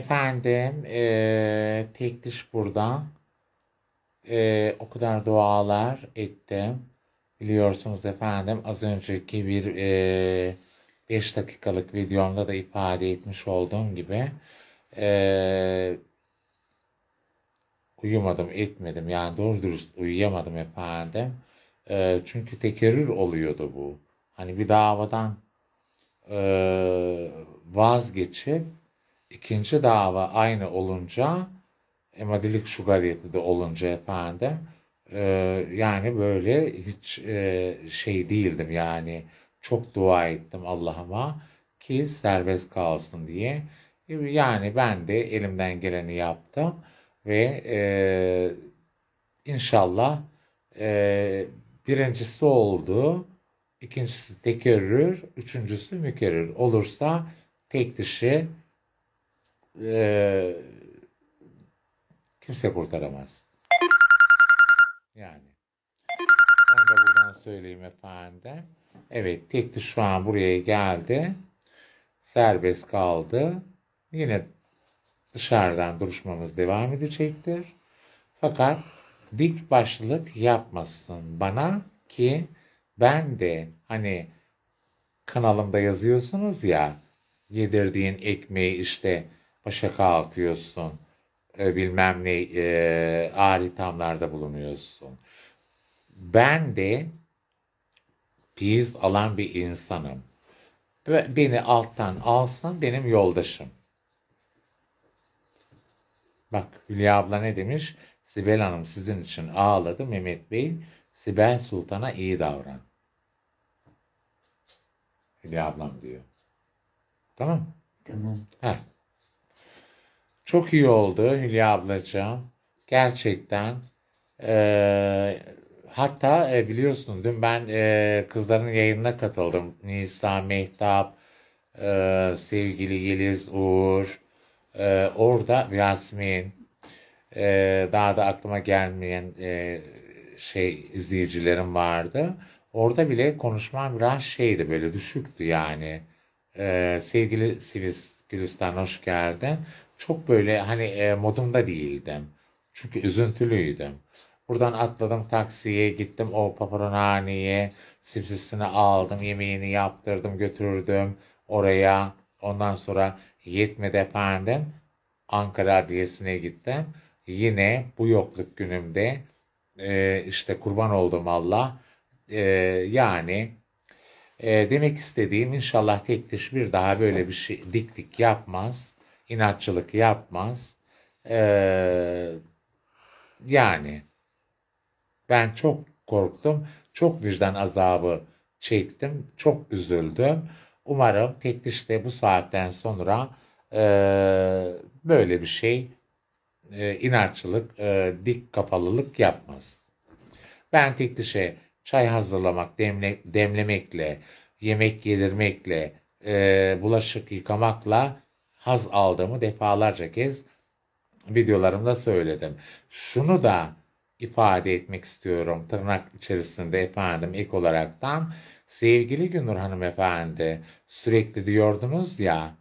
Efendim, eee tek diş burada. Eee, o kadar dualar ettim. Biliyorsunuz efendim az önceki bir eee 5 dakikalık videomda da ifade etmiş olduğum gibi eee, uyumadım etmedim yani doğru dürüst uyuyamadım efendim. Eee, çünkü tekerrür oluyordu bu. Hani bir davadan eee, vazgeçip ikinci dava aynı olunca emadilik şugariyeti de olunca efendim e, yani böyle hiç e, şey değildim yani çok dua ettim Allah'ıma ki serbest kalsın diye. Yani ben de elimden geleni yaptım ve e, inşallah e, birincisi oldu, ikincisi tekerrür, üçüncüsü mükerrür olursa tek dişi e, kimse kurtaramaz. Yani. Onu da buradan söyleyeyim efendim. Evet, tek diş şu an buraya geldi. Serbest kaldı. Yine dışarıdan duruşmamız devam edecektir. Fakat dik başlılık yapmasın bana ki ben de hani kanalımda yazıyorsunuz ya yedirdiğin ekmeği işte başa kalkıyorsun e, bilmem ne e, ağır ithamlarda bulunuyorsun. Ben de piyiz alan bir insanım. Beni alttan alsın benim yoldaşım. Bak Hülya abla ne demiş? Sibel Hanım sizin için ağladı Mehmet Bey. Sibel Sultan'a iyi davran. Hülya ablam diyor. Tamam? Tamam. Heh. Çok iyi oldu Hülya ablacığım. Gerçekten. Eee, hatta e, biliyorsun dün ben e, kızların yayınına katıldım. Nisa, Mehtap, e, sevgili Yeliz, Uğur, e, orada Yasmin, e, daha da aklıma gelmeyen e, şey izleyicilerim vardı. Orada bile konuşmam biraz şeydi böyle düşüktü yani. Ee, sevgili Sivis Gülistan hoş geldin. Çok böyle hani e, modumda değildim. Çünkü üzüntülüydüm. Buradan atladım taksiye gittim o paparonhaneye sipsisini aldım yemeğini yaptırdım götürdüm oraya. Ondan sonra yetmedi efendim Ankara Adliyesi'ne gittim. Yine bu yokluk günümde e, işte kurban oldum Allah. E, yani e, demek istediğim inşallah tek bir daha böyle bir şey dik dik yapmaz. İnatçılık yapmaz. E, yani ben çok korktum. Çok vicdan azabı çektim. Çok üzüldüm. Umarım tek dişte bu saatten sonra e, böyle bir şey e, inatçılık, e, dik kafalılık yapmaz. Ben tek dişe çay hazırlamak, demle, demlemekle, yemek yedirmekle, e, bulaşık yıkamakla haz aldığımı defalarca kez videolarımda söyledim. Şunu da ifade etmek istiyorum tırnak içerisinde efendim ek olaraktan. Sevgili Günür hanımefendi sürekli diyordunuz ya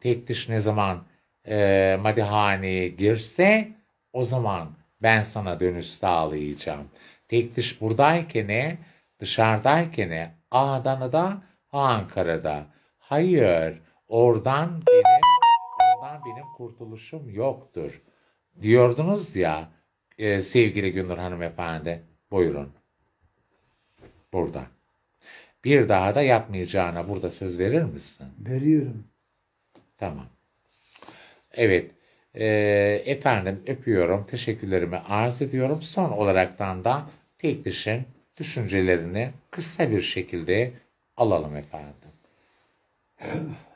tek ne zaman e, madihaneye girse o zaman ben sana dönüş sağlayacağım. Tek diş buradayken dışarıdayken Adana'da Ankara'da. Hayır oradan benim oradan benim kurtuluşum yoktur. Diyordunuz ya e, sevgili Günür hanımefendi. Buyurun. Burada. Bir daha da yapmayacağına burada söz verir misin? Veriyorum. Tamam. Evet. Ee, efendim öpüyorum. Teşekkürlerimi arz ediyorum. Son olaraktan da tek dişin düşüncelerini kısa bir şekilde alalım efendim.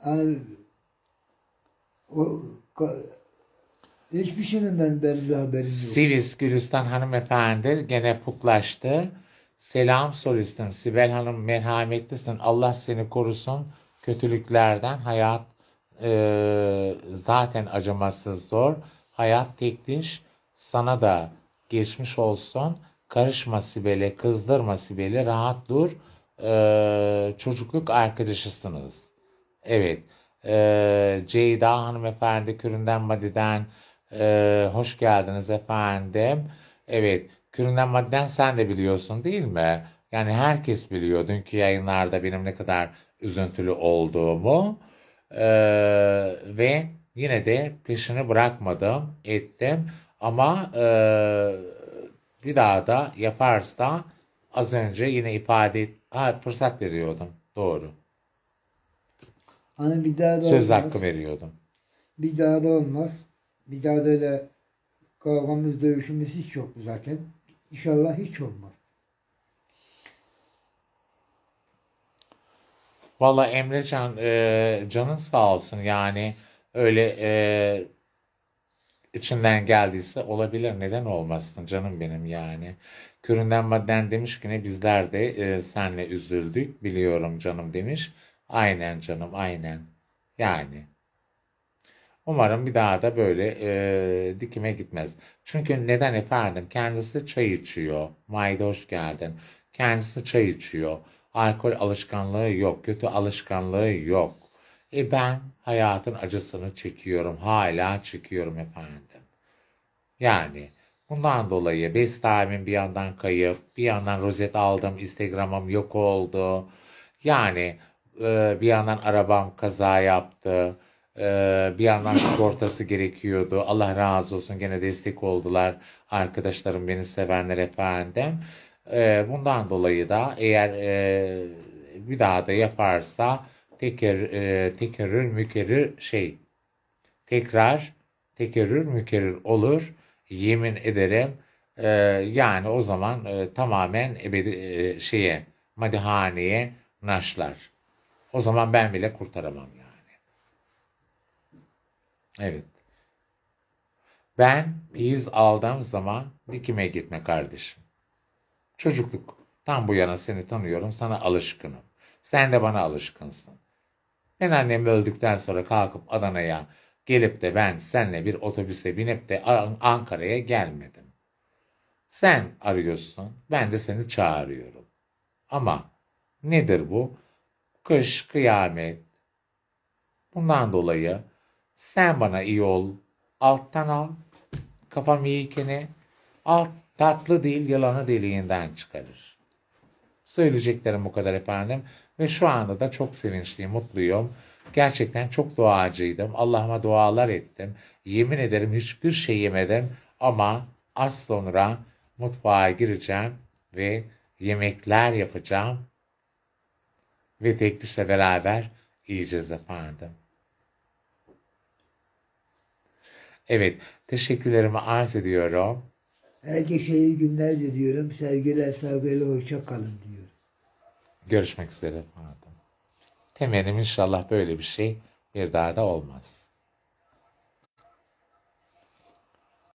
Hani o hiçbir şeyden ben, benim haberim yok. Sivis Gülistan hanımefendi gene putlaştı. Selam solistim. Sibel Hanım merhametlisin. Allah seni korusun kötülüklerden. Hayat e, zaten acımasız zor. Hayat tek diş. Sana da geçmiş olsun. Karışma Sibel'e, kızdırma Sibel'i. Rahat dur. e, çocukluk arkadaşısınız. Evet. E, Ceyda hanımefendi Küründen Madi'den e, hoş geldiniz efendim. Evet. Küründen Madi'den sen de biliyorsun değil mi? Yani herkes biliyor dünkü yayınlarda benim ne kadar üzüntülü olduğumu. E, ve yine de peşini bırakmadım, ettim. Ama e, bir daha da yaparsa az önce yine ifade et, ha, fırsat veriyordum. Doğru. Hani bir daha da Söz olmaz. hakkı veriyordum. Bir daha da olmaz. Bir daha da öyle kavgamız, dövüşümüz hiç yok zaten. İnşallah hiç olmaz. Valla Emrecan e, canın sağ olsun yani öyle e, içinden geldiyse olabilir neden olmasın canım benim yani. Küründen madden demiş ki ne bizler de e, senle üzüldük biliyorum canım demiş. Aynen canım aynen yani. Umarım bir daha da böyle e, dikime gitmez. Çünkü neden efendim? Kendisi çay içiyor. Mayda hoş geldin. Kendisi çay içiyor. Alkol alışkanlığı yok. Kötü alışkanlığı yok. E ben hayatın acısını çekiyorum. Hala çekiyorum efendim. Yani bundan dolayı Bestaim'in bir yandan kayıp, bir yandan rozet aldım, Instagram'ım yok oldu. Yani e, bir yandan arabam kaza yaptı. Ee, bir yandan sigortası gerekiyordu. Allah razı olsun gene destek oldular. Arkadaşlarım beni sevenler efendim. Ee, bundan dolayı da eğer e, bir daha da yaparsa teker, e, tekerrür şey tekrar tekerrür mükerrür olur. Yemin ederim. Ee, yani o zaman e, tamamen ebedi e, şeye madihaneye naşlar. O zaman ben bile kurtaramam yani. Evet. Ben iz aldığım zaman dikime gitme kardeşim. Çocukluktan bu yana seni tanıyorum, sana alışkınım. Sen de bana alışkınsın. Ben annem öldükten sonra kalkıp Adana'ya gelip de ben seninle bir otobüse binip de An- Ankara'ya gelmedim. Sen arıyorsun, ben de seni çağırıyorum. Ama nedir bu? Kış, kıyamet. Bundan dolayı sen bana iyi ol. Alttan al. Kafam iyiyken alt tatlı değil yalanı deliğinden çıkarır. Söyleyeceklerim bu kadar efendim. Ve şu anda da çok sevinçliyim, mutluyum. Gerçekten çok duacıydım. Allah'ıma dualar ettim. Yemin ederim hiçbir şey yemedim. Ama az sonra mutfağa gireceğim ve yemekler yapacağım. Ve teklifle beraber yiyeceğiz efendim. Evet, teşekkürlerimi arz ediyorum. Herkese iyi günler diliyorum. Sevgiler, saygıyla hoşça kalın diyorum. Görüşmek üzere efendim. Temennim inşallah böyle bir şey bir daha da olmaz.